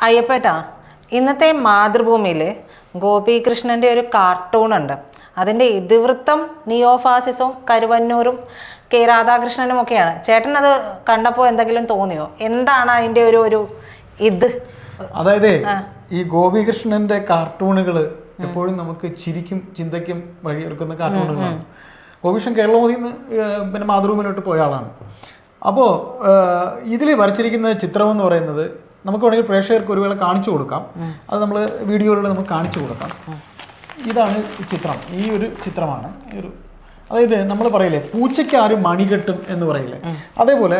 അയ്യപ്പേട്ടാ ഇന്നത്തെ മാതൃഭൂമിയിൽ ഗോപികൃഷ്ണന്റെ ഒരു കാർട്ടൂണുണ്ട് അതിന്റെ ഇതിവൃത്തം നിയോഫാസിസും കരുവന്നൂരും കെ. രാധാകൃഷ്ണനും ഒക്കെയാണ്. ചേട്ടൻ അത് കണ്ടപ്പോൾ എന്തെങ്കിലും തോന്നിയോ? എന്താണ് അതിന്റെ ഒരു ഒരു ഇത്? അതായത് ഈ ഗോപികൃഷ്ണന്റെ കാർട്ടൂണുകൾ എപ്പോഴും നമുക്ക് ചിരിക്കും ചിന്തയ്ക്കും വഴിയൊരുക്കുന്ന കാർട്ടൂണുകളാണ് ഗോപികൃഷ്ണൻ കേരള നിന്ന് പിന്നെ മാതൃഭൂമിയിലോട്ട് പോയ ആളാണ്. അപ്പോൾ ഇതിൽ വരച്ചിരിക്കുന്ന ചിത്രം എന്ന് പറയുന്നത് നമുക്ക് വേണമെങ്കിൽ പ്രേക്ഷകർക്ക് ഒരു വേള കാണിച്ചു കൊടുക്കാം. അത് നമ്മൾ വീഡിയോയിലൂടെ നമുക്ക് കാണിച്ചു കൊടുക്കാം. ഇതാണ് ചിത്രം. ഈ ഒരു ചിത്രമാണ്. ഈ ഒരു അതായത് നമ്മൾ പറയില്ലേ പൂച്ചയ്ക്ക് ആരും മണി കെട്ടും എന്ന് പറയില്ലേ. അതേപോലെ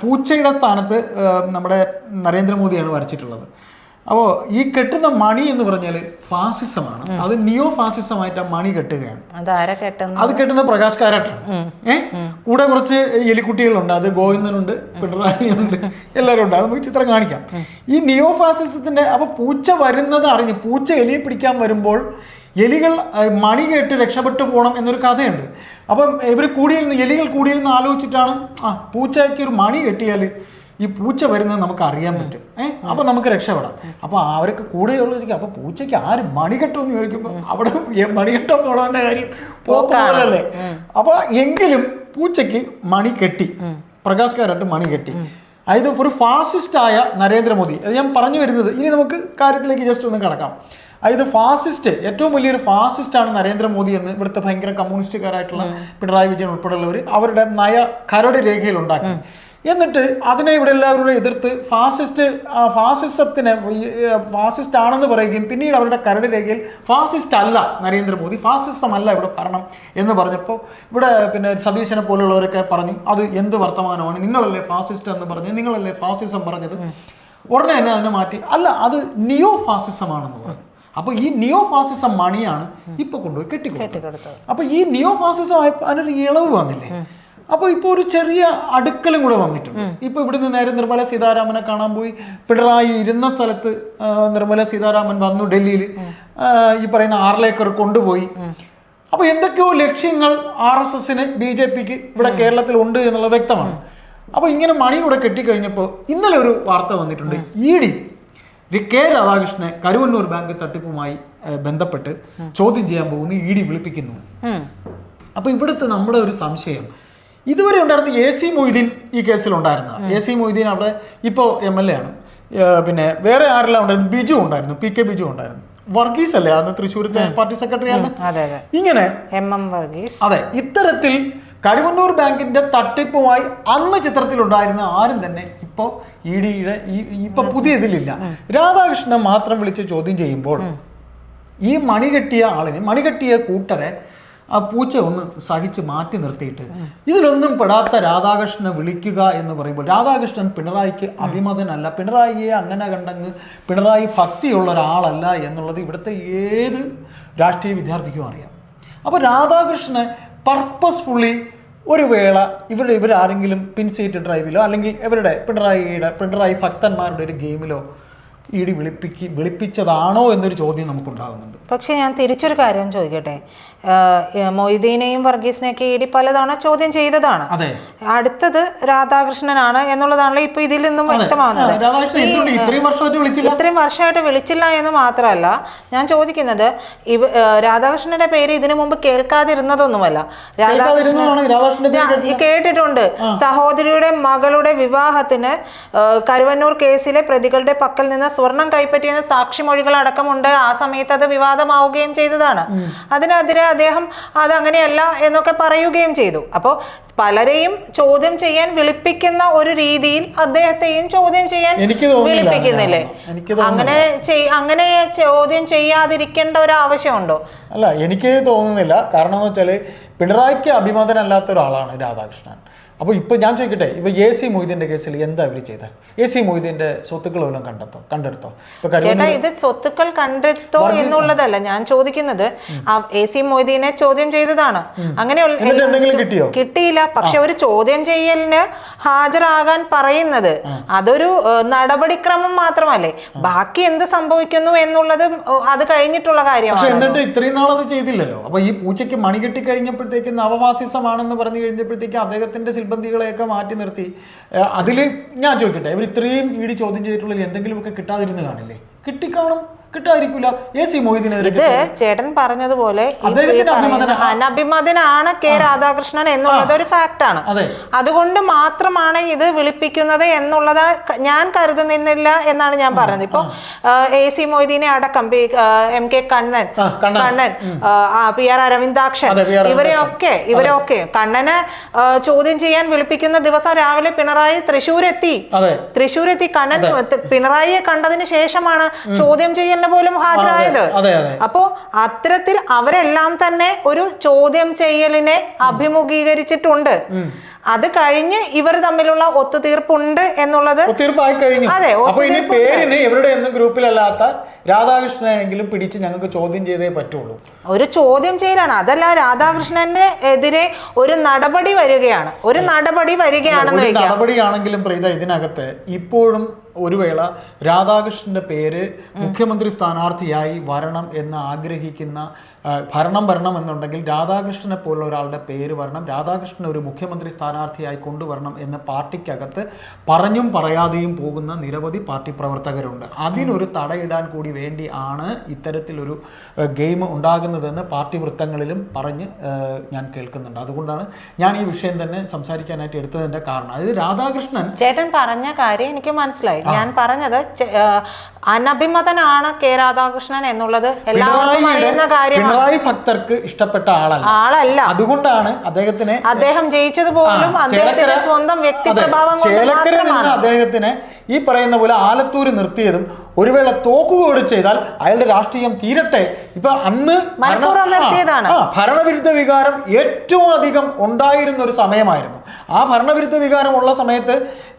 പൂച്ചയുടെ സ്ഥാനത്ത് നമ്മുടെ നരേന്ദ്രമോദിയാണ് വരച്ചിട്ടുള്ളത്. അപ്പോൾ ഈ കെട്ടുന്ന മണി എന്ന് പറഞ്ഞാൽ ഫാസിസമാണ്. അത് നിയോ ഫാസിസമായിട്ട് ആ മണി കെട്ടുകയാണ്. അത് കെട്ടുന്ന പ്രകാശ് കാരാട്ടാണ് ഏ? കൂടെ കുറച്ച് എലിക്കുട്ടികളുണ്ട്. അത് ഗോവിന്ദനുണ്ട് പിണറായിയുണ്ട് എല്ലാവരും ഉണ്ട് അത് നമുക്ക് ചിത്രം കാണിക്കാം. ഈ നിയോ ഫാസിസത്തിന്റെ അപ്പൊ പൂച്ച വരുന്നത് അറിഞ്ഞ് പൂച്ച എലിയെ പിടിക്കാൻ വരുമ്പോൾ എലികൾ മണി കേട്ട് രക്ഷപ്പെട്ടു പോകണം എന്നൊരു കഥയുണ്ട്. അപ്പം ഇവർ കൂടിയിരുന്ന് എലികൾ കൂടിയിരുന്ന് ആലോചിച്ചിട്ടാണ് ആ പൂച്ചയ്ക്ക് ഒരു മണി കെട്ടിയാൽ ഈ പൂച്ച വരുന്നത് നമുക്ക് അറിയാൻ പറ്റും. ഏഹ് അപ്പൊ നമുക്ക് രക്ഷപ്പെടാം. അപ്പൊ അവർക്ക് കൂടെയുള്ള അപ്പൊ പൂച്ചയ്ക്ക് ആര് മണികെട്ടോ എന്ന് ചോദിക്കുമ്പോൾ അവിടെ മണികെട്ടം പോകണമെന്ന കാര്യം പോക്കാണല്ലേ അപ്പൊ എങ്കിലും പൂച്ചയ്ക്ക് മണി കെട്ടി. പ്രകാശ് കാരായിട്ട് മണി കെട്ടി. അതായത് ഒരു ഫാസിസ്റ്റ് ആയ നരേന്ദ്രമോദി. അത് ഞാൻ പറഞ്ഞു വരുന്നത്. ഇനി നമുക്ക് കാര്യത്തിലേക്ക് ജസ്റ്റ് ഒന്ന് കിടക്കാം. അതായത് ഫാസിസ്റ്റ് ഏറ്റവും വലിയൊരു ഫാസിസ്റ്റ് ആണ് നരേന്ദ്രമോദി എന്ന് ഇവിടുത്തെ ഭയങ്കര കമ്മ്യൂണിസ്റ്റുകാരായിട്ടുള്ള പിണറായി വിജയൻ ഉൾപ്പെടെയുള്ളവർ അവരുടെ നയ കരട് രേഖയിൽ ഉണ്ടാക്കി. എന്നിട്ട് അതിനെ ഇവിടെ എല്ലാവരും എതിർത്ത് ഫാസിസ്റ്റ് ഫാസിസത്തിനെ ഫാസിസ്റ്റ് ആണെന്ന് പറയുകയും പിന്നീട് അവരുടെ കരട് രേഖയിൽ ഫാസിസ്റ്റ് അല്ല നരേന്ദ്രമോദി ഫാസിസം അല്ല ഇവിടെ ഭരണം എന്ന് പറഞ്ഞപ്പോൾ ഇവിടെ പിന്നെ സതീശനെ പോലുള്ളവരൊക്കെ പറഞ്ഞു അത് എന്ത് വർത്തമാനമാണ്? നിങ്ങളല്ലേ ഫാസിസ്റ്റ് എന്ന് പറഞ്ഞു നിങ്ങളല്ലേ ഫാസിസം പറഞ്ഞത്? ഉടനെ തന്നെ അതിനെ മാറ്റി അല്ല അത് നിയോ ഫാസിസമാണെന്ന് പറഞ്ഞു. അപ്പോൾ ഈ നിയോ ഫാസിസം മണിയാണ് ഇപ്പൊ കൊണ്ടുപോയി കെട്ടിക്കൊടുത്തത്. കെട്ടിക്കൊടുത്തത്. അപ്പൊ ഈ നിയോ ഫാസിസം ആയപ്പോൾ അതിനൊരു ഇളവ് വന്നില്ലേ? അപ്പൊ ഇപ്പൊ ഒരു ചെറിയ അടുക്കലും കൂടെ വന്നിട്ടുണ്ട്. ഇപ്പൊ ഇവിടുന്ന് നേരെ നിർമ്മല സീതാരാമനെ കാണാൻ പോയി. പിണറായി ഇരുന്ന സ്ഥലത്ത് നിർമ്മല സീതാരാമൻ വന്നു ഡൽഹിയിൽ. ഈ പറയുന്ന ആറിലേക്കർ കൊണ്ടുപോയി. അപ്പോൾ എന്തൊക്കെയോ ലക്ഷ്യങ്ങൾ ആർ എസ് എസിന് ബി ജെ പിക്ക് ഇവിടെ കേരളത്തിൽ ഉണ്ട് എന്നുള്ളത് വ്യക്തമാണ്. അപ്പോൾ ഇങ്ങനെ മണി കൂടെ കെട്ടിക്കഴിഞ്ഞപ്പോൾ ഇന്നലെ ഒരു വാർത്ത വന്നിട്ടുണ്ട്. ഇ ഡി കെ രാധാകൃഷ്ണനെ കരുവന്നൂർ ബാങ്ക് തട്ടിപ്പുമായി ബന്ധപ്പെട്ട് ചോദ്യം ചെയ്യാൻ പോകുന്നു ഇ ഡി വിളിപ്പിക്കുന്നു. അപ്പോൾ അപ്പൊ ഇവിടുത്തെ നമ്മുടെ ഒരു സംശയം ഇതുവരെ ഉണ്ടായിരുന്ന എ സി മൊയ്തീൻ ഈ കേസിൽ ഉണ്ടായിരുന്ന. എ സി മൊയ്തീൻ അവിടെ ഇപ്പോൾ എം എൽ എ ആണ്. പിന്നെ വേറെ ആരെല്ലാം ഉണ്ടായിരുന്നു? ബിജു ഉണ്ടായിരുന്നു പി കെ ബിജു ഉണ്ടായിരുന്നു. വർഗീസ് അല്ലേ? അന്ന് തൃശ്ശൂരത്തെ പാർട്ടി സെക്രട്ടറി ആണ് ഇങ്ങനെ എം എം വർഗീസ്. അതെ ഇത്തരത്തിൽ കരുവന്നൂർ ബാങ്കിന്റെ തട്ടിപ്പുമായി അന്ന് ചിത്രത്തിൽ ഉണ്ടായിരുന്ന ആരും തന്നെ ഇപ്പോൾ ഇ ഡിയുടെ ഈ ഇപ്പൊ പുതിയ ഇതിലില്ല രാധാകൃഷ്ണൻ മാത്രം വിളിച്ച് ചോദ്യം ചെയ്യുമ്പോൾ ഈ മണികെട്ടിയ ആളിനെ മണികെട്ടിയ കൂട്ടരെ ആ പൂച്ച ഒന്ന് സഹിച്ച് മാറ്റി നിർത്തിയിട്ട് ഇതിലൊന്നും പെടാത്ത രാധാകൃഷ്ണനെ വിളിക്കുക എന്ന് പറയുമ്പോൾ രാധാകൃഷ്ണൻ പിണറായിക്ക് അഭിമതനല്ല. പിണറായിയെ അങ്ങനെ കണ്ടങ്ങ് പിണറായി ഭക്തിയുള്ള ഒരാളല്ല എന്നുള്ളത് ഇവിടുത്തെ ഏത് രാഷ്ട്രീയ വിദ്യാർത്ഥിക്കും അറിയാം. അപ്പോൾ രാധാകൃഷ്ണനെ പർപ്പസ്ഫുള്ളി ഒരു വേള ഇവരുടെ ഇവരാരെങ്കിലും പിൻസീറ്റ് ഡ്രൈവിലോ അല്ലെങ്കിൽ ഇവരുടെ പിണറായിയുടെ പിണറായി ഭക്തന്മാരുടെ ഒരു ഗെയിമിലോ ഇടി വിളിപ്പിക്ക് വിളിപ്പിച്ചതാണോ എന്നൊരു ചോദ്യം നമുക്കുണ്ടാകുന്നുണ്ട്. പക്ഷേ ഞാൻ തിരിച്ചൊരു കാര്യം ചോദിക്കട്ടെ? മൊയ്തീനെയും വർഗീസിനെയൊക്കെ ഇ ഡി പലതവണ ചോദ്യം ചെയ്തതാണ്. അടുത്തത് രാധാകൃഷ്ണനാണ് എന്നുള്ളതാണല്ലോ ഇപ്പൊ ഇതിൽ നിന്നും വ്യക്തമാവുന്നത്. എന്തുകൊണ്ട് ഇത്രയും വർഷമായിട്ട് വിളിച്ചില്ല? എന്ന് മാത്രമല്ല ഞാൻ ചോദിക്കുന്നത് ഇവ രാധാകൃഷ്ണന്റെ പേര് ഇതിനു മുമ്പ് കേൾക്കാതിരുന്നതൊന്നുമല്ല. രാധാകൃഷ്ണൻ കേട്ടിട്ടുണ്ട്. സഹോദരിയുടെ മകളുടെ വിവാഹത്തിന് കരുവന്നൂർ കേസിലെ പ്രതികളുടെ പക്കൽ നിന്ന് സ്വർണം കൈപ്പറ്റിയെന്ന് സാക്ഷിമൊഴികൾ അടക്കമുണ്ട്. ആ സമയത്ത് അത് വിവാദമാവുകയും ചെയ്തതാണ്. അതിനെതിരെ അദ്ദേഹം അതങ്ങനെയല്ല എന്നൊക്കെ പറയുകയും ചെയ്തു. അപ്പോൾ പലരെയും ചോദ്യം ചെയ്യാൻ വിളിപ്പിക്കുന്ന ഒരു രീതിയിൽ അദ്ദേഹത്തെയും ചോദ്യം ചെയ്യാൻ വിളിപ്പിക്കുന്നില്ലേ. അങ്ങനെ. അങ്ങനെ ചോദ്യം ചെയ്യാതിരിക്കേണ്ട ഒരു ആവശ്യമുണ്ടോ? അല്ല എനിക്ക് തോന്നുന്നില്ല. കാരണം എന്ന് വെച്ചാൽ പിണറായിക്ക് അഭിമതനല്ലാത്ത ഒരാളാണ് രാധാകൃഷ്ണൻ. അപ്പോൾ ഇപ്പോൾ ഞാൻ ചോദിക്കട്ടെ ഇപ്പോൾ എ സി മൊയ്തീന്റെ കേസിൽ എന്താ ഇവർ ചെയ്തത് എ സി മൊയ്തീന്റെ സ്വത്തുക്കൾ വല്ലതും കണ്ടെത്തോ കണ്ടെടുത്തോ? ചേട്ടാ ഇത് സ്വത്തുക്കൾ കണ്ടെടുത്തോ എന്നുള്ളതല്ല ഞാൻ ചോദിക്കുന്നത് ആ എ സി മൊയ്തീനെ ചോദ്യം ചെയ്തതാണ്. അങ്ങനെ കിട്ടിയോ? കിട്ടിയില്ല. പക്ഷെ ഒരു ചോദ്യം ചെയ്യലിന് ഹാജരാകാൻ പറയുന്നത് അതൊരു നടപടിക്രമം മാത്രമല്ലേ? ബാക്കി എന്ത് സംഭവിക്കുന്നു എന്നുള്ളത് അത് കഴിഞ്ഞിട്ടുള്ള കാര്യമാണ്. എന്നിട്ട് ഇത്രയും നാളത് ചെയ്തില്ലല്ലോ. അപ്പൊ ഈ പൂച്ചയ്ക്ക് മണി കിട്ടി കഴിഞ്ഞപ്പോഴത്തേക്ക് നവവാസിസമാണെന്ന് പറഞ്ഞു കഴിഞ്ഞപ്പോഴത്തേക്ക് അദ്ദേഹത്തിന്റെ ശില്പ സിബന്ധികളെയൊക്കെ മാറ്റി നിർത്തി. അതിൽ ഞാൻ ചോദിക്കട്ടെ ഇവർ ഇത്രയും ഇ ഡി ചോദ്യം ചെയ്തിട്ടുള്ളതിൽ എന്തെങ്കിലുമൊക്കെ കിട്ടാതിരുന്ന് കാണില്ലേ? കിട്ടിക്കാണും. കിട്ടാതിരിക്കില്ല എ സി മൊയ്തീനെതിരെ ഇത് ചേട്ടൻ പറഞ്ഞതുപോലെ ഈ അദ്ദേഹത്തിന്റെ പറയുന്ന അനഭിമതനാണ് കെ രാധാകൃഷ്ണൻ എന്നുള്ളത് ഒരു ഫാക്ട് ആണ്. അതുകൊണ്ട് മാത്രമാണ് ഇത് വിളിപ്പിക്കുന്നത് എന്നുള്ളത് ഞാൻ കരുതുന്നില്ല എന്നാണ് ഞാൻ പറഞ്ഞത്. ഇപ്പൊ എ സി മൊയ്തീനെ അടക്കം M K Kannan Kannan. P R Aravindakshan. ഇവരെയൊക്കെ ഇവരെയൊക്കെ കണ്ണന് ചോദ്യം ചെയ്യാൻ വിളിപ്പിക്കുന്ന ദിവസം രാവിലെ പിണറായി തൃശ്ശൂരെത്തി. തൃശ്ശൂരെത്തി കണ്ണൻ പിണറായിയെ കണ്ടതിന് ശേഷമാണ് ചോദ്യം ചെയ്യലിന് പോലും ഹാജരായത്. അപ്പോ അത്തരത്തിൽ അവരെല്ലാം തന്നെ ഒരു ചോദ്യം ചെയ്യലിനെ അഭിമുഖീകരിച്ചിട്ടുണ്ട്. അത് കഴിഞ്ഞ് ഇവർ തമ്മിലുള്ള ഒത്തുതീർപ്പുണ്ട് എന്നുള്ളത് അതെ. പേരിന് ഇവരുടെ ഒന്നും ഗ്രൂപ്പിലല്ലാത്ത രാധാകൃഷ്ണനെങ്കിലും പിടിച്ച് ഞങ്ങൾക്ക് ചോദ്യം ചെയ്തേ പറ്റുള്ളൂ. ഒരു ചോദ്യം ചെയ്യലാണ്. അതല്ല രാധാകൃഷ്ണന്റെ എതിരെ ഒരു നടപടി വരികയാണ്. ഒരു നടപടി വരികയാണെന്ന് നടപടിയാണെങ്കിലും പ്രീത ഇതിനകത്ത് ഇപ്പോഴും ഒരു വേള രാധാകൃഷ്ണന്റെ പേര് മുഖ്യമന്ത്രി സ്ഥാനാർത്ഥിയായി വരണം എന്ന് ആഗ്രഹിക്കുന്ന ഭരണം വരണം എന്നുണ്ടെങ്കിൽ രാധാകൃഷ്ണനെ പോലുള്ള ഒരാളുടെ പേര് വരണം രാധാകൃഷ്ണൻ ഒരു മുഖ്യമന്ത്രി സ്ഥാനാർത്ഥിയായി കൊണ്ടുവരണം എന്ന് പാർട്ടിക്കകത്ത് പറഞ്ഞും പറയാതെയും പോകുന്ന നിരവധി പാർട്ടി പ്രവർത്തകരുണ്ട്. അതിനൊരു തടയിടാൻ കൂടി വേണ്ടി ആണ് ഇത്തരത്തിലൊരു ഗെയിം ഉണ്ടാകുന്നതെന്ന് പാർട്ടി വൃത്തങ്ങളിലും പറഞ്ഞ് ഞാൻ കേൾക്കുന്നുണ്ട്. അതുകൊണ്ടാണ് ഞാൻ ഈ വിഷയം തന്നെ സംസാരിക്കാനായിട്ട് എടുത്തതിന്റെ കാരണം. അതായത് രാധാകൃഷ്ണൻ ചേട്ടൻ പറഞ്ഞ കാര്യം എനിക്ക് മനസ്സിലായി. ഞാൻ പറഞ്ഞത് അനഭിമതനാണ് കെ രാധാകൃഷ്ണൻ എന്നുള്ളത് എല്ലാവർക്കും അറിയുന്ന കാര്യമാണ്. പിണറായി ഭക്തർക്ക് ഇഷ്ടപ്പെട്ട ആളല്ല. ആളല്ല. അതുകൊണ്ടാണ് അദ്ദേഹത്തിനെ അദ്ദേഹം ജയിച്ചത് പോലും അദ്ദേഹത്തിന്റെ സ്വന്തം വ്യക്തി പ്രഭാവം കൊണ്ട് മാത്രമാണ്. അദ്ദേഹത്തിനെ ഈ പറയുന്ന പോലെ ആലത്തൂര് നിർത്തിയതും ഒരു വേള തോക്കുകയോട് ചെയ്താൽ അയാളുടെ രാഷ്ട്രീയം തീരട്ടെ. ഇപ്പൊ അന്ന് ഭരണവിരുദ്ധ വികാരം ഏറ്റവും അധികം ഉണ്ടായിരുന്ന ഒരു സമയമായിരുന്നു. ആ ഭരണവിരുദ്ധ വികാരം ഉള്ള സമയത്ത്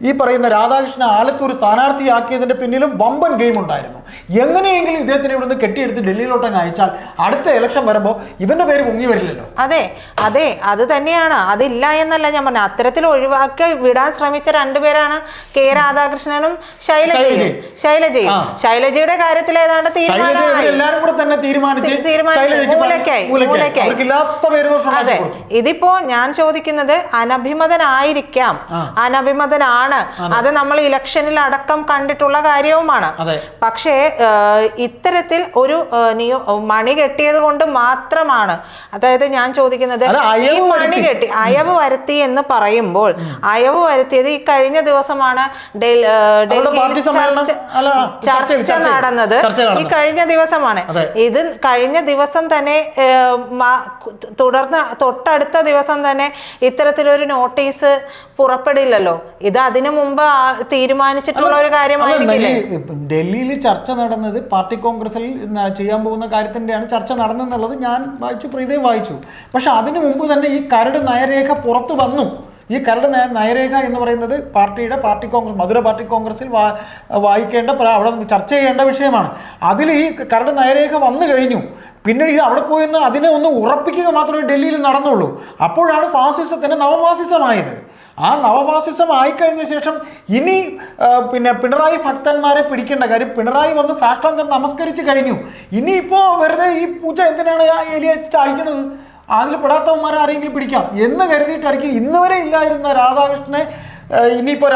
ഈ പറയുന്ന രാധാകൃഷ്ണൻ ആലത്തൂർ സ്ഥാനാർത്ഥിയാക്കിയതിന്റെ പിന്നിലും വമ്പൻ ഗെയിം ഉണ്ടായിരുന്നു. എങ്ങനെയെങ്കിലും ഇദ്ദേഹത്തിന് ഇവിടുന്ന് കെട്ടിയെടുത്ത് ഡൽഹിയിലോട്ട് അങ്ങ് അയച്ചാൽ അടുത്ത ഇലക്ഷൻ വരുമ്പോൾ ഇവന്റെ പേര് പൊങ്ങി വരില്ലല്ലോ. അതെ അതെ അത് തന്നെയാണ്. അതില്ല എന്നല്ല ഞാൻ പറഞ്ഞത് അത്തരത്തിൽ ഒഴിവാക്കി വിടാൻ ശ്രമിച്ച രണ്ടുപേരാണ് കെ രാധാകൃഷ്ണനും ശൈലജയും. ശൈലജയും. ശൈലജയും ശൈലജയുടെ കാര്യത്തിൽ ഏതാണ്ട് കൂടെ തന്നെ തീരുമാനിച്ച് അതെ. ഇതിപ്പോ ഞാൻ ചോദിക്കുന്നത് അനഭിമതനായിരിക്കാം. അനഭിമതനാണ്. അത് നമ്മൾ ഇലക്ഷനിൽ അടക്കം കണ്ടിട്ടുള്ള കാര്യവുമാണ്. പക്ഷേ ഇത്തരത്തിൽ ഒരു നിയോ മണി കെട്ടിയത് കൊണ്ട് മാത്രമാണ്. അതായത് ഞാൻ ചോദിക്കുന്നത് ഈ മണി കെട്ടി അയവ് വരുത്തി എന്ന് പറയുമ്പോൾ അയവ് വരുത്തിയത് ഈ കഴിഞ്ഞ ദിവസമാണ് ഡൽഹിയിൽ ചർച്ച നടന്നത് ഈ കഴിഞ്ഞ ദിവസമാണ്. ഇത് കഴിഞ്ഞ ദിവസം തന്നെ തുടർന്ന് തൊട്ടടുത്ത ദിവസം തന്നെ ഇത്തരത്തിലൊരു നോട്ടീസ് പുറപ്പെടില്ലല്ലോ. ഇത് അതിനു മുമ്പ് തീരുമാനിച്ചിട്ടുള്ള ഒരു കാര്യമായിരിക്കില്ലേ? ഡൽഹിയിൽ ചർച്ച നടന്നത് പാർട്ടി കോൺഗ്രസിൽ ചെയ്യാൻ പോകുന്ന കാര്യത്തിന്റെയാണ് ചർച്ച നടന്നെന്നുള്ളത് ഞാൻ വായിച്ചു പ്രീതയും വായിച്ചു. പക്ഷെ അതിനു മുമ്പ് തന്നെ ഈ കരട് നയരേഖ പുറത്തു വന്നു. ഈ കരട് നയരേഖ എന്ന് പറയുന്നത് പാർട്ടിയുടെ പാർട്ടി കോൺഗ്രസ് മധുര പാർട്ടി കോൺഗ്രസിൽ വായിക്കേണ്ട അവിടെ ചർച്ച ചെയ്യേണ്ട വിഷയമാണ്. അതിൽ ഈ കരട് നയരേഖ വന്നു കഴിഞ്ഞു. പിന്നെ ഇത് അവിടെ പോയെന്ന് അതിനെ ഒന്ന് ഉറപ്പിക്കുക മാത്രമേ ഡൽഹിയിൽ നടന്നുള്ളൂ. അപ്പോഴാണ് ഫാസിസത്തിന് നവഫാസിസമായത്. ആ നവഫാസിസം ആയിക്കഴിഞ്ഞ ശേഷം ഇനി പിന്നെ പിണറായി ഭക്തന്മാരെ പിടിക്കേണ്ട കാര്യം പിണറായി വന്ന് സാഷ്ടാംഗം നമസ്കരിച്ച് കഴിഞ്ഞു. ഇനിയിപ്പോൾ വെറുതെ ഈ പൂച്ച എന്തിനാണ് ആ എലിയെ അടിക്കണത് അതിൽ പെടാത്തവന്മാരെ ആരെങ്കിലും പിടിക്കാം എന്ന് കരുതിയിട്ടായിരിക്കും ഇന്ന് വരെ ഇല്ലായിരുന്ന രാധാകൃഷ്ണനെ ഇനിയിപ്പോ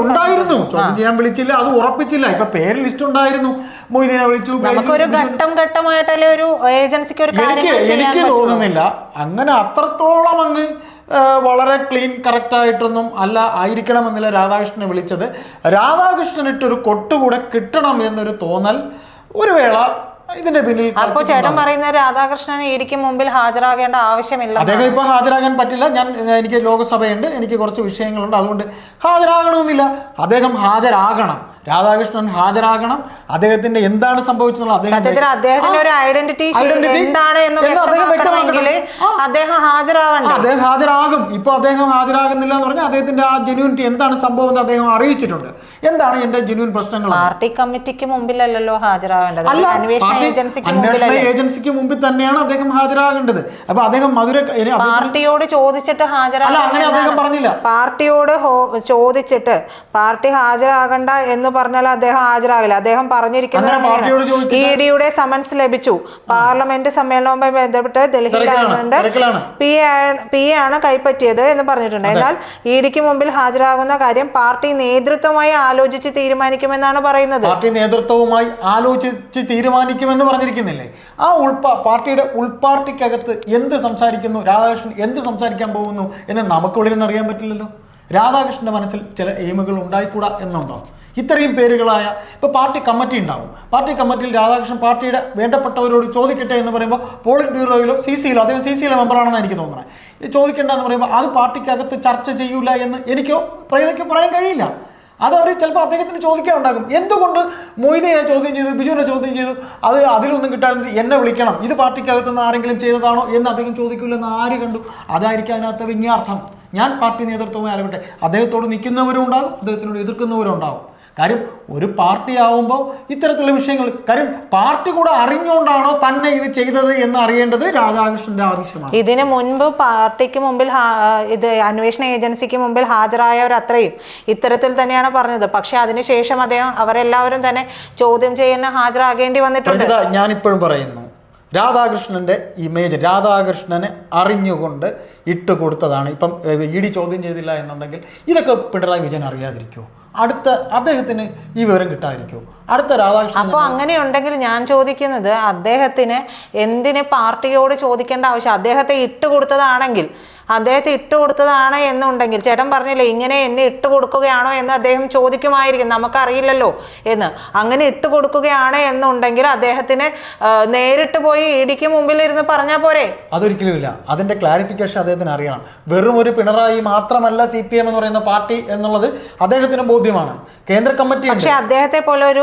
ഉണ്ടായിരുന്നു. ചോദ്യം ചെയ്യാൻ വിളിച്ചില്ല അത് ഉറപ്പിച്ചില്ല. ഇപ്പൊ പേര് ലിസ്റ്റ് ഉണ്ടായിരുന്നു. മൊയ്തീനെ വിളിച്ചു നമുക്കൊരു ഘട്ടം ഘട്ടമായിട്ടല്ലേ ഒരു ഏജൻസിക്ക് ഒരു എനിക്ക് എനിക്ക് തോന്നുന്നില്ല. അങ്ങനെ അത്രത്തോളം അങ്ങ് വളരെ ക്ലീൻ കറക്റ്റ് ആയിട്ടൊന്നും അല്ല ആയിരിക്കണമെന്നില്ല രാധാകൃഷ്ണനെ വിളിച്ചത്. രാധാകൃഷ്ണനിട്ടൊരു കൊട്ടുകൂടെ കിട്ടണം എന്നൊരു തോന്നൽ ഒരു വേള ഇതിന്റെ പിന്നിൽ അപ്പൊ ചേട്ടൻ പറയുന്ന രാധാകൃഷ്ണൻ ഇടിക്ക് മുമ്പിൽ ഹാജരാകേണ്ട ആവശ്യമില്ല അദ്ദേഹം ഇപ്പൊ ഹാജരാകാൻ പറ്റില്ല. ഞാൻ എനിക്ക് ലോകസഭയുണ്ട്. എനിക്ക് കുറച്ച് വിഷയങ്ങളുണ്ട്. അതുകൊണ്ട് ഹാജരാകണമെന്നില്ല. അദ്ദേഹം ഹാജരാകണം. രാധാകൃഷ്ണൻ ഹാജരാകണം. അദ്ദേഹത്തിന്റെ എന്താണ് സംഭവിച്ചത് സത്യത്തിൽ അദ്ദേഹത്തിന്റെ ഒരു ഐഡന്റിറ്റി എന്താണ് എന്ന് അദ്ദേഹം വ്യക്തമാക്കണമെങ്കിൽ വ്യക്തമാക്കണം. അദ്ദേഹം ഹാജരാവണ്ട? അദ്ദേഹം ഹാജരാകും. ഇപ്പൊ അദ്ദേഹം ഹാജരാകുന്നില്ല എന്ന് പറഞ്ഞാൽ അദ്ദേഹത്തിന്റെ ആ ജെന്യൂനിറ്റി എന്താണ് സംഭവം എന്ന് അദ്ദേഹം അറിയിച്ചിട്ടുണ്ട്. എന്താണ് എന്റെ ജെന്യൂൻ പ്രശ്നങ്ങൾ പാർട്ടി കമ്മിറ്റിക്ക് മുമ്പിലല്ലല്ലോ ഹാജരാവേണ്ടത്. അന്വേഷണ അന്വേഷണ ഏജൻസിക്ക് മുമ്പിൽ തന്നെയാണ് അദ്ദേഹം ഹാജരാകേണ്ടത്. അപ്പൊ അദ്ദേഹം മധുര പാർട്ടിയോട് ചോദിച്ചിട്ട് ഹാജരാകില്ല പാർട്ടിയോട് ചോദിച്ചിട്ട് പാർട്ടി ഹാജരാകണ്ട എന്ന് പറഞ്ഞാൽ അദ്ദേഹം ഹാജരാകില്ല അദ്ദേഹം പറഞ്ഞിരിക്കുന്നത് ഇ ഡിയുടെ സമൻസ് ലഭിച്ചു. പാർലമെന്റ് സമ്മേളനവുമായി ബന്ധപ്പെട്ട് ഡൽഹിയിലാകുന്നുണ്ട് പി പി ആണ് കൈപ്പറ്റിയത് എന്ന് പറഞ്ഞിട്ടുണ്ട്. എന്നാൽ ഇ ഡിക്ക് മുമ്പിൽ ഹാജരാകുന്ന കാര്യം പാർട്ടി നേതൃത്വമായി ആലോചിച്ച് തീരുമാനിക്കുമെന്നാണ് പറയുന്നത്. പാർട്ടി നേതൃത്വവുമായി ആലോചിച്ച് തീരുമാനിക്കുമെന്ന് പറഞ്ഞിരിക്കുന്നില്ലേ? ആ ഉൾപാ പാർട്ടിയുടെ ഉൾപാർട്ടിക്കകത്ത് എന്ത് സംസാരിക്കുന്നു? രാധാകൃഷ്ണൻ എന്ത് സംസാരിക്കാൻ പോകുന്നു എന്ന് നമുക്കിവിടെ നിന്ന് അറിയാൻ പറ്റില്ലല്ലോ. രാധാകൃഷ്ണന്റെ മനസ്സിൽ ചില എയിമുകൾ ഉണ്ടായിക്കൂടാ എന്നുണ്ടോ? ഇത്രയും പേരുകളായ ഇപ്പോൾ പാർട്ടി കമ്മിറ്റി ഉണ്ടാവും. പാർട്ടി കമ്മിറ്റിയിൽ രാധാകൃഷ്ണൻ പാർട്ടിയുടെ വേണ്ടപ്പെട്ടവരോട് ചോദിക്കട്ടെ എന്ന് പറയുമ്പോൾ പോളിറ്റ് ബ്യൂറോയിലോ സി സിയിലോ അദ്ദേഹം സി സിയിലെ മെമ്പറാണെന്ന് എനിക്ക് തോന്നുന്നത്. ചോദിക്കേണ്ട എന്ന് പറയുമ്പോൾ അത് പാർട്ടിക്കകത്ത് ചർച്ച ചെയ്യൂല എന്ന് എനിക്കോ പ്രേതയ്ക്കോ പറയാൻ കഴിയില്ല. അത് അവർ ചിലപ്പോൾ അദ്ദേഹത്തിന് ചോദിക്കാറുണ്ടാകും എന്തുകൊണ്ട് മൊയ്തീനെ ചോദ്യം ചെയ്തു ബിജുവിനെ ചോദ്യം ചെയ്തു? അത് അതിലൊന്നും കിട്ടാതെ എന്നെ വിളിക്കണം. ഇത് പാർട്ടിക്കകത്ത് നിന്ന് ആരെങ്കിലും ചെയ്തതാണോ എന്ന് അദ്ദേഹം ചോദിക്കില്ലെന്ന് ആര് കണ്ടു? അതായിരിക്കും അതിനകത്ത് വിജ്ഞാർത്ഥം. ഞാൻ പാർട്ടി നേതൃത്വമായി ആലവട്ടെ അദ്ദേഹത്തോട് നിൽക്കുന്നവരും ഉണ്ടാകും അദ്ദേഹത്തിനോട് എതിർക്കുന്നവരും ഉണ്ടാകും. കാര്യം ഒരു പാർട്ടി ആവുമ്പോൾ ഇത്തരത്തിലുള്ള വിഷയങ്ങൾ കാര്യം പാർട്ടി കൂടെ അറിഞ്ഞുകൊണ്ടാണോ തന്നെ ഇത് ചെയ്തത് എന്ന് അറിയേണ്ടത് രാധാകൃഷ്ണന്റെ ആവശ്യമാണ്. ഇതിനു മുൻപ് പാർട്ടിക്ക് മുമ്പിൽ ഇത് അന്വേഷണ ഏജൻസിക്ക് മുമ്പിൽ ഹാജരായവർ അത്രയും ഇത്തരത്തിൽ തന്നെയാണ് പറഞ്ഞത്. പക്ഷെ അതിനുശേഷം അദ്ദേഹം അവരെല്ലാവരും തന്നെ ചോദ്യം ചെയ്യുന്ന ഹാജരാകേണ്ടി വന്നിട്ടുണ്ട്. ഞാൻ ഞാനിപ്പോഴും പറയുന്നു രാധാകൃഷ്ണന്റെ ഇമേജ് രാധാകൃഷ്ണനെ അറിഞ്ഞുകൊണ്ട് ഇട്ട് കൊടുത്തതാണ്. ഇപ്പം ഇ ഡി ചോദ്യം ചെയ്തില്ല എന്നുണ്ടെങ്കിൽ ഇതൊക്കെ പിണറായി വിജയൻ അറിയാതിരിക്കുമോ അടുത്ത അദ്ദേഹത്തിന് ഈ വിവരം കിട്ടായിരിക്കും അടുത്ത രാധാകൃഷ്ണൻ അപ്പോൾ അങ്ങനെയുണ്ടെങ്കിൽ ഞാൻ ചോദിക്കുന്നത് അദ്ദേഹത്തിന് എന്തിന് പാർട്ടിയോട് ചോദിക്കേണ്ട ആവശ്യം? അദ്ദേഹത്തെ ഇട്ട് കൊടുത്തതാണെങ്കിൽ അദ്ദേഹത്തെ ഇട്ട് കൊടുത്തതാണ് എന്നുണ്ടെങ്കിൽ ചേട്ടൻ പറഞ്ഞില്ലേ ഇങ്ങനെ എന്നെ ഇട്ട് കൊടുക്കുകയാണോ എന്ന് അദ്ദേഹം ചോദിക്കുമായിരിക്കും. നമുക്കറിയില്ലല്ലോ എന്ന്. അങ്ങനെ ഇട്ട് കൊടുക്കുകയാണ് എന്നുണ്ടെങ്കിൽ അദ്ദേഹത്തിന് നേരിട്ട് പോയി ഇടിക്ക് മുമ്പിൽ ഇരുന്ന് പറഞ്ഞാൽ പോരെ. അതൊരിക്കലുമില്ല അതിന്റെ ക്ലാരിഫിക്കേഷൻ അദ്ദേഹത്തിന് അറിയണം. വെറും ഒരു പിണറായി മാത്രമല്ല സി പി എം എന്ന് പറയുന്ന പാർട്ടി എന്നുള്ളത് അദ്ദേഹത്തിന് ബോധ്യമാണ്. കേന്ദ്ര കമ്മിറ്റി പക്ഷെ അദ്ദേഹത്തെ പോലെ ഒരു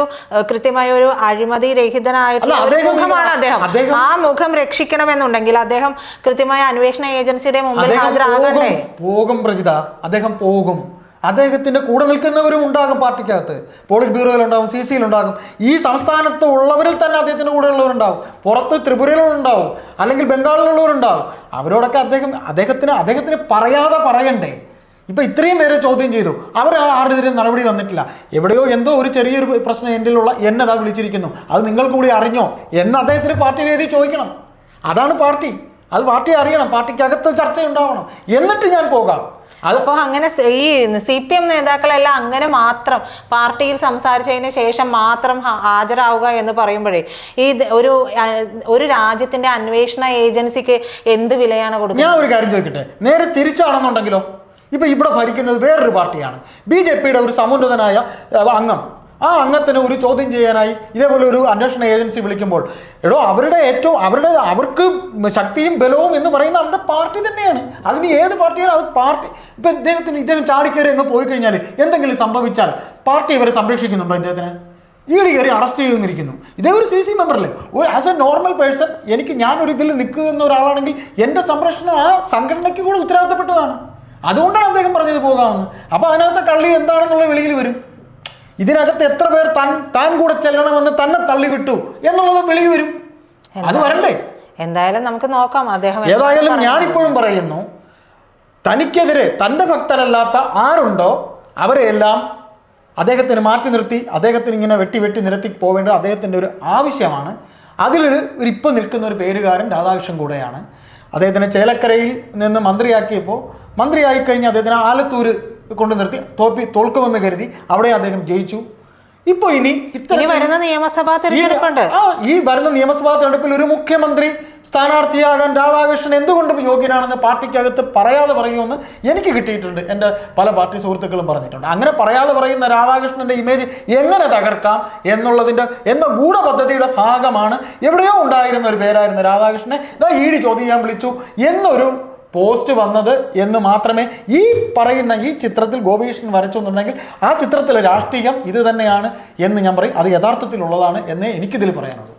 കൃത്യമായ ഒരു അഴിമതി രഹിതനായിട്ടുള്ള ഒരു അദ്ദേഹം മുഖമാണ് അദ്ദേഹം. അദ്ദേഹം- ആ മുഖം രക്ഷിക്കണമെന്നുണ്ടെങ്കിൽ അദ്ദേഹം കൃത്യമായ അന്വേഷണ ഏജൻസിയുടെ മുമ്പിൽ ഹാജരാകണ്ടേ? പോകും പ്രജിത. അദ്ദേഹം പോകും. അദ്ദേഹത്തിന്റെ കൂടെ നിൽക്കുന്നവരും ഉണ്ടാകും പാർട്ടിക്കകത്ത്. പോളിറ്റ് ബ്യൂറോയിൽ ഉണ്ടാകും സി സിയിൽ ഉണ്ടാകും ഈ സംസ്ഥാനത്ത് ഉള്ളവരിൽ തന്നെ അദ്ദേഹത്തിന്റെ കൂടെ ഉള്ളവരുണ്ടാവും. പുറത്ത് ത്രിപുരയിലുണ്ടാവും അല്ലെങ്കിൽ ബംഗാളിലുള്ളവരുണ്ടാവും. അവരോടൊക്കെ അദ്ദേഹം അദ്ദേഹത്തിന് അദ്ദേഹത്തിന് പറയാതെ പറയണ്ടേ? ഇപ്പൊ ഇത്രയും പേരെ ചോദ്യം ചെയ്തു. അവർ ആരുടെതിരെ നടപടി വന്നിട്ടില്ല. എവിടെയോ എന്തോ ഒരു ചെറിയൊരു പ്രശ്നം എന്റെ ഉള്ള എന്നതാ വിളിച്ചിരിക്കുന്നു. അത് നിങ്ങൾ കൂടി അറിഞ്ഞോ? എന്ന് അദ്ദേഹത്തിന് പാർട്ടി വേദി ചോദിക്കണം. അതാണ് പാർട്ടി. അത് പാർട്ടി അറിയണം പാർട്ടിക്കകത്ത് ചർച്ച ഉണ്ടാവണം എന്നിട്ട് ഞാൻ പോകാം. അതിപ്പോ അങ്ങനെ ഈ സി പി എം നേതാക്കളെല്ലാം അങ്ങനെ മാത്രം പാർട്ടിയിൽ സംസാരിച്ചതിന് ശേഷം മാത്രം ഹാജരാവുക എന്ന് പറയുമ്പോഴേ ഈ ഒരു ഒരു രാജ്യത്തിന്റെ അന്വേഷണ ഏജൻസിക്ക് എന്ത് വിലയാണ് കൊടുക്കുന്നത്? ഞാൻ ഒരു കാര്യം ചോദിക്കട്ടെ. നേരെ തിരിച്ചാണെന്നുണ്ടെങ്കിലോ? ഇപ്പൊ ഇവിടെ ഭരിക്കുന്നത് വേറൊരു പാർട്ടിയാണ്. ബി ജെ പിയുടെ ഒരു സമുന്നതനായ അംഗം. ആ അംഗത്തിന് ഒരു ചോദ്യം ചെയ്യാനായി ഇതേപോലെ ഒരു അന്വേഷണ ഏജൻസി വിളിക്കുമ്പോൾ എടോ അവരുടെ ഏറ്റവും അവരുടെ അവർക്ക് ശക്തിയും ബലവും എന്ന് പറയുന്ന അവരുടെ പാർട്ടി തന്നെയാണ്. അതിന് ഏത് പാർട്ടിയാണ് അത് പാർട്ടി ഇപ്പൊ ഇദ്ദേഹത്തിന് ഇദ്ദേഹം ചാടിക്കയറി അങ്ങ് പോയി കഴിഞ്ഞാൽ എന്തെങ്കിലും സംഭവിച്ചാൽ പാർട്ടി ഇവരെ സംരക്ഷിക്കുന്നുണ്ടോ ഇദ്ദേഹത്തിന്? ഈടി കയറി അറസ്റ്റ് ചെയ്തിരിക്കുന്നു ഇതേ ഒരു സി സി മെമ്പറല്ലേ? ഒരു ആസ് എ നോർമൽ പേഴ്സൺ എനിക്ക് ഞാൻ ഒരു ഇതിൽ നിൽക്കുന്ന ഒരാളാണെങ്കിൽ എന്റെ സംരക്ഷണം ആ സംഘടനയ്ക്ക് കൂടെ ഉത്തരവാദിത്തപ്പെട്ടതാണ്. അതുകൊണ്ടാണ് അദ്ദേഹം പറഞ്ഞത് പോകാമെന്ന്. അപ്പോൾ അതിനകത്തെ കള്ളി എന്താണെന്നുള്ള വെളിയിൽ വരും. ഇതിനകത്ത് എത്ര പേർ താൻ താൻ കൂടെ ചെല്ലണമെന്ന് തന്നെ തള്ളി വിട്ടു എന്നുള്ളത് വെളിയിൽ വരും. അത് വരണ്ടേ? എന്തായാലും നമുക്ക് നോക്കാം. അദ്ദേഹം ഏതായാലും. ഞാനിപ്പോഴും പറയുന്നു തനിക്കെതിരെ തന്റെ ഭക്തരല്ലാത്ത ആരുണ്ടോ അവരെയെല്ലാം അദ്ദേഹത്തിന് മാറ്റി നിർത്തി അദ്ദേഹത്തിന് ഇങ്ങനെ വെട്ടി വെട്ടി നിരത്തി പോവേണ്ടത് അദ്ദേഹത്തിന്റെ ഒരു ആവശ്യമാണ്. അതിലൊരു ഒരു ഇപ്പോൾ നിൽക്കുന്ന ഒരു പേരുകാരൻ രാധാകൃഷ്ണൻ കൂടെയാണ്. അദ്ദേഹത്തിനെ ചേലക്കരയിൽ നിന്ന് മന്ത്രിയാക്കിയപ്പോൾ മന്ത്രിയായി കഴിഞ്ഞ് അദ്ദേഹത്തിന് ആലത്തൂർ കൊണ്ട് നിർത്തി. തോപ്പി തോൽക്കുമെന്ന് കരുതി അവിടെ അദ്ദേഹം ജയിച്ചു. ഇപ്പൊ ഇനി ഇത്ര വരുന്ന നിയമസഭാ തെരഞ്ഞെടുപ്പുണ്ട്. ആ ഈ വരുന്ന നിയമസഭാ തെരഞ്ഞെടുപ്പിൽ ഒരു മുഖ്യമന്ത്രി സ്ഥാനാർത്ഥിയാകാൻ രാധാകൃഷ്ണൻ എന്തുകൊണ്ടും യോഗ്യനാണെന്ന് പാർട്ടിക്കകത്ത് പറയാതെ പറയുമെന്ന് എനിക്ക് കിട്ടിയിട്ടുണ്ട്. എന്റെ പല പാർട്ടി സുഹൃത്തുക്കളും പറഞ്ഞിട്ടുണ്ട്. അങ്ങനെ പറയാതെ പറയുന്ന രാധാകൃഷ്ണന്റെ ഇമേജ് എങ്ങനെ തകർക്കാം എന്നുള്ളതിന്റെ എന്ന ഗൂഢപദ്ധതിയുടെ ഭാഗമാണ് എവിടെയോ ഉണ്ടായിരുന്ന ഒരു പേരായിരുന്ന രാധാകൃഷ്ണനെ. ഇതാ ഇ ഡി ചോദ്യം ചെയ്യാൻ വിളിച്ചു. എന്നൊരു പോസ്റ്റ് വന്നത് എന്ന് മാത്രമേ ഈ പറയുന്ന ഈ ചിത്രത്തിൽ ഗോപീകൃഷ്ണൻ വരച്ചു എന്നുണ്ടെങ്കിൽ ആ ചിത്രത്തിലെ രാഷ്ട്രീയം ഇത് തന്നെയാണ് എന്ന് ഞാൻ പറയും. അത് യഥാർത്ഥത്തിലുള്ളതാണ് എന്നേ എനിക്കിതിൽ പറയാനുള്ളൂ.